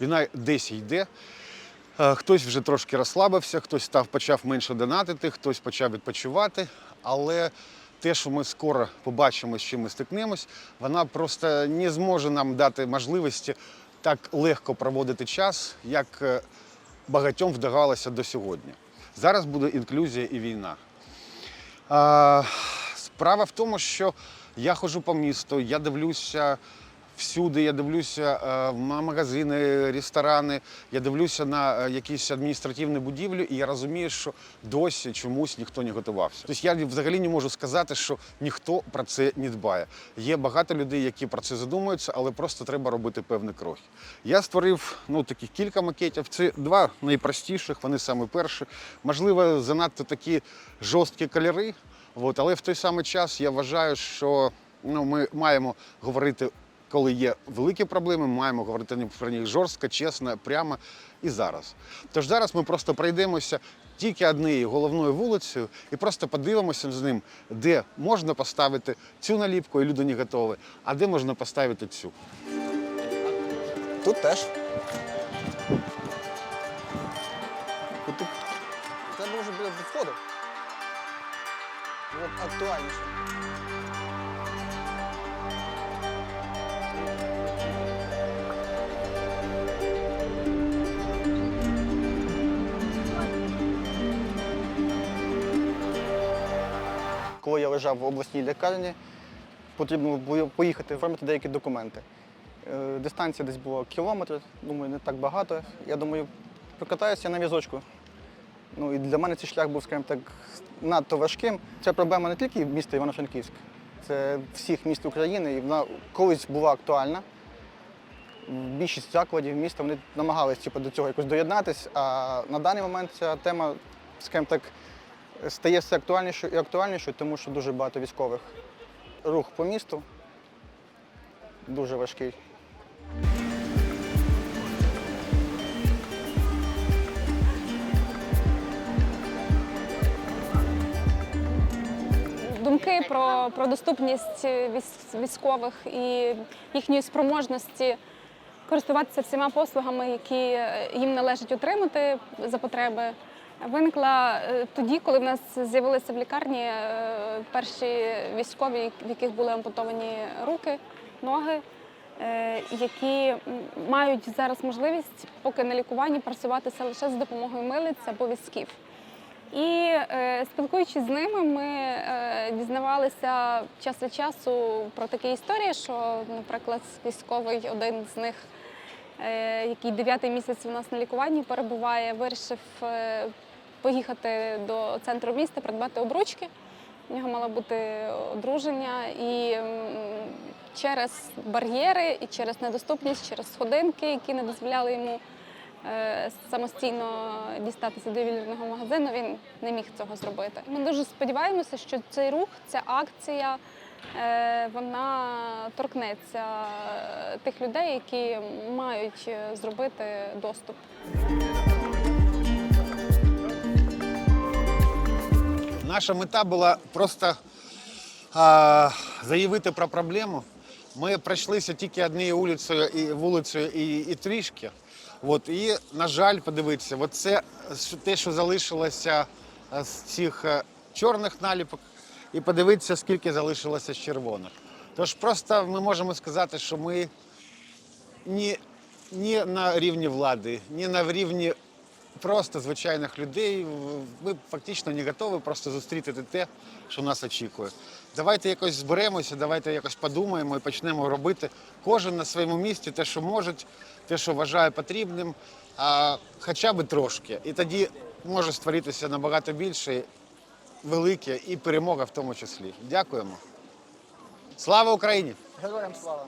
Війна десь йде. Е, Хтось вже трошки розслабився, хтось став, почав менше донатити, хтось почав відпочивати. Але те, що ми скоро побачимо, з чим ми стикнемось, вона просто не зможе нам дати можливості так легко проводити час, як е, багатьом вдавалося до сьогодні. Зараз буде інклюзія і війна. Справа в тому, що я ходжу по місту, я дивлюся всюди, я дивлюся е, на магазини, ресторани, я дивлюся на е, якісь адміністративні будівлі, і я розумію, що досі чомусь ніхто не готувався. Тобто я взагалі не можу сказати, що ніхто про це не дбає. Є багато людей, які про це задумуються, але просто треба робити певні кроки. Я створив ну, таких кілька макетів. Це два найпростіших, вони саме перші. Можливо, занадто такі жорсткі кольори. От, але в той самий час я вважаю, що ну, ми маємо говорити, коли є великі проблеми, ми маємо говорити про них жорстко, чесно, прямо і зараз. Тож зараз ми просто пройдемося тільки однією головною вулицею і просто подивимося з ним, де можна поставити цю наліпку, і люди не готові, а де можна поставити цю. Тут теж. Це може бути входу. Актуальніше. Коли я лежав в обласній лікарні, потрібно було поїхати оформити деякі документи. Е, Дистанція десь була кілометр, думаю, не так багато. Я думаю, прокатаюся на візочку. Ну і для мене цей шлях був, скажімо так, надто важким. Ця проблема не тільки міста Івано-Франківськ, це всіх міст України, і вона колись була актуальна. Більшість закладів міста вони намагалися типу, до цього якось доєднатись, а на даний момент ця тема, скажімо так, стає все актуальнішою і актуальнішою, тому що дуже багато військових. Рух по місту дуже важкий. думки про, про доступність військових і їхньої спроможності користуватися всіма послугами, які їм належить отримати за потреби. Виникла е, тоді, коли в нас з'явилися в лікарні е, перші військові, в яких були ампутовані руки, ноги, е, які мають зараз можливість, поки на лікуванні, працюватися лише з допомогою милиць або візків. І спілкуючись з ними, ми дізнавалися час від часу про такі історії, що, наприклад, військовий один з них, який дев'ятий місяць у нас на лікуванні перебуває, вирішив поїхати до центру міста, придбати обручки. У нього мало бути одруження, і через бар'єри, і через недоступність, через сходинки, які не дозволяли йому е, самостійно дістатися до ювелірного магазину, він не міг цього зробити. Ми дуже сподіваємося, що цей рух, ця акція, е, вона торкнеться е, тих людей, які мають зробити доступ. Наша мета була просто а, заявити про проблему. Ми пройшлися тільки однією вулицею і вулицею і, і трішки. От, і, на жаль, подивитися, от це те, що залишилося е, з цих е, чорних наліпок, і подивитися, скільки залишилося з червоних. Тож просто ми можемо сказати, що ми ні, ні на рівні влади, ні на рівні просто звичайних людей. Ми фактично не готові просто зустріти те, що нас очікує. Давайте якось зберемося, давайте якось подумаємо і почнемо робити кожен на своєму місці те, що може, те, що вважає потрібним, а, хоча б трошки. І тоді може створитися набагато більше, велике і перемога в тому числі. Дякуємо. Слава Україні! Героям слава!